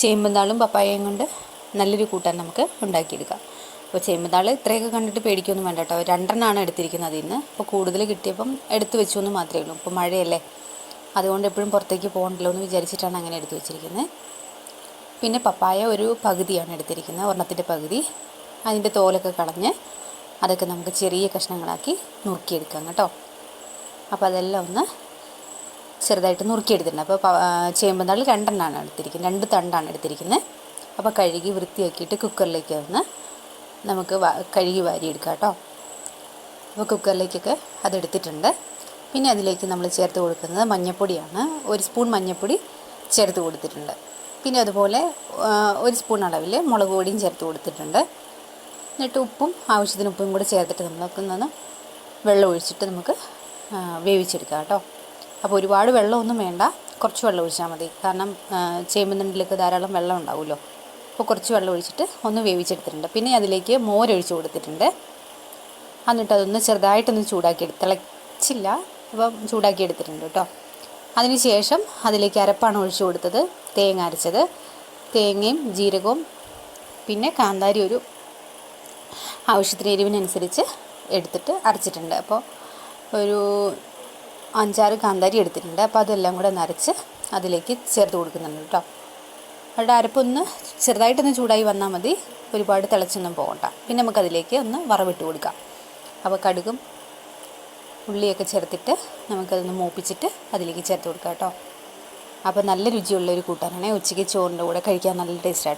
ചേമ്പുന്നാളും പപ്പായയും കൊണ്ട് നല്ലൊരു കൂട്ടാൻ നമുക്ക് ഉണ്ടാക്കിയെടുക്കാം. അപ്പോൾ ചേമ്പന്താൾ ഇത്രയൊക്കെ കണ്ടിട്ട് പേടിക്കൊന്നും വേണ്ട കേട്ടോ. രണ്ടെണ്ണമാണ് എടുത്തിരിക്കുന്നത് ഇന്ന്. അപ്പോൾ കൂടുതൽ കിട്ടിയപ്പം എടുത്തു വെച്ചു എന്ന് മാത്രമേ ഉള്ളൂ. ഇപ്പോൾ മഴയല്ലേ. അതുകൊണ്ട് എപ്പോഴും പുറത്തേക്ക് പോകണ്ടല്ലോ എന്ന് വിചാരിച്ചിട്ടാണ് അങ്ങനെ എടുത്തു വെച്ചിരിക്കുന്നത്. പിന്നെ പപ്പായ ഒരു പകുതിയാണ് എടുത്തിരിക്കുന്നത്. ഒരെണ്ണത്തിന്റെ പകുതി. അതിന്റെ തോലൊക്കെ കളഞ്ഞ് അതൊക്കെ നമുക്ക് ചെറിയ കഷ്ണങ്ങളാക്കി നുറുക്കിയെടുക്കാം കേട്ടോ. അപ്പോൾ അതെല്ലാം ഒന്ന് ചെറുതായിട്ട് നുറുക്കിയെടുത്തിട്ടുണ്ട്. അപ്പോൾ ചേമ്പ് ആ, ചേമ്പുന്നാൾ രണ്ടെണ്ണമാണ് എടുത്തിരിക്കുന്നത്. രണ്ട് തണ്ടാണ് എടുത്തിരിക്കുന്നത്. അപ്പോൾ കഴുകി വൃത്തിയാക്കിയിട്ട് കുക്കറിലേക്ക് വന്ന് നമുക്ക് കഴുകി വാരിയെടുക്കാം കേട്ടോ. അപ്പോൾ കുക്കറിലേക്കൊക്കെ അതെടുത്തിട്ടുണ്ട്. പിന്നെ അതിലേക്ക് നമ്മൾ ചേർത്ത് കൊടുക്കുന്നത് മഞ്ഞൾപ്പൊടിയാണ് ഒരു സ്പൂൺ മഞ്ഞൾപ്പൊടി ചേർത്ത് കൊടുത്തിട്ടുണ്ട്. പിന്നെ അതുപോലെ ഒരു സ്പൂൺ അളവിൽ മുളക് പൊടിയും ചേർത്ത് കൊടുത്തിട്ടുണ്ട്. എന്നിട്ട് ഉപ്പും ആവശ്യത്തിന് ഉപ്പും കൂടെ ചേർത്തിട്ട് നമുക്ക് ഒന്ന് വെള്ളം ഒഴിച്ചിട്ട് നമുക്ക് വേവിച്ചെടുക്കാം കേട്ടോ. അപ്പോൾ ഒരുപാട് വെള്ളമൊന്നും വേണ്ട. കുറച്ച് വെള്ളം ഒഴിച്ചാൽ മതി. കാരണം ചേമ്പുന്നുണ്ടിലേക്ക് ധാരാളം വെള്ളം ഉണ്ടാവുമല്ലോ. അപ്പോൾ കുറച്ച് വെള്ളം ഒഴിച്ചിട്ട് ഒന്ന് വേവിച്ചെടുത്തിട്ടുണ്ട്. പിന്നെ അതിലേക്ക് മോരൊഴിച്ച് കൊടുത്തിട്ടുണ്ട്. എന്നിട്ട് അതൊന്ന് ചെറുതായിട്ടൊന്ന് ചൂടാക്കി എടുത്ത് തിളച്ചില്ല. അപ്പം ചൂടാക്കി എടുത്തിട്ടുണ്ട് കേട്ടോ. അതിന് ശേഷം അതിലേക്ക് അരപ്പാണ് ഒഴിച്ചു കൊടുത്തത്. തേങ്ങ അരച്ചത്. തേങ്ങയും ജീരകവും പിന്നെ കാന്താരി ഒരു ആവശ്യത്തിന് എരിവിനനുസരിച്ച് എടുത്തിട്ട് അരച്ചിട്ടുണ്ട്. അപ്പോൾ ഒരു അഞ്ചാറ് കാന്താരി എടുത്തിട്ടുണ്ട്. അപ്പോൾ അതെല്ലാം കൂടെ നരച്ച് അതിലേക്ക് ചേർത്ത് കൊടുക്കുന്നുണ്ട് കേട്ടോ അവരുടെ അരപ്പൊന്ന് ചെറുതായിട്ടൊന്ന് ചൂടായി വന്നാൽ മതി. ഒരുപാട് തിളച്ചൊന്നും പോകണ്ട. പിന്നെ നമുക്കതിലേക്ക് ഒന്ന് വറവിട്ട് കൊടുക്കാം. അപ്പോൾ കടുകും ഉള്ളിയൊക്കെ ചേർത്തിട്ട് നമുക്കതൊന്ന് മൂപ്പിച്ചിട്ട് അതിലേക്ക് ചേർത്ത് കൊടുക്കാം കേട്ടോ അപ്പോൾ നല്ല രുചിയുള്ള ഒരു കൂട്ടാനാണ്. ഉച്ചയ്ക്ക് ചോറിന്റെ കൂടെ കഴിക്കാൻ നല്ല ടേസ്റ്റാണ്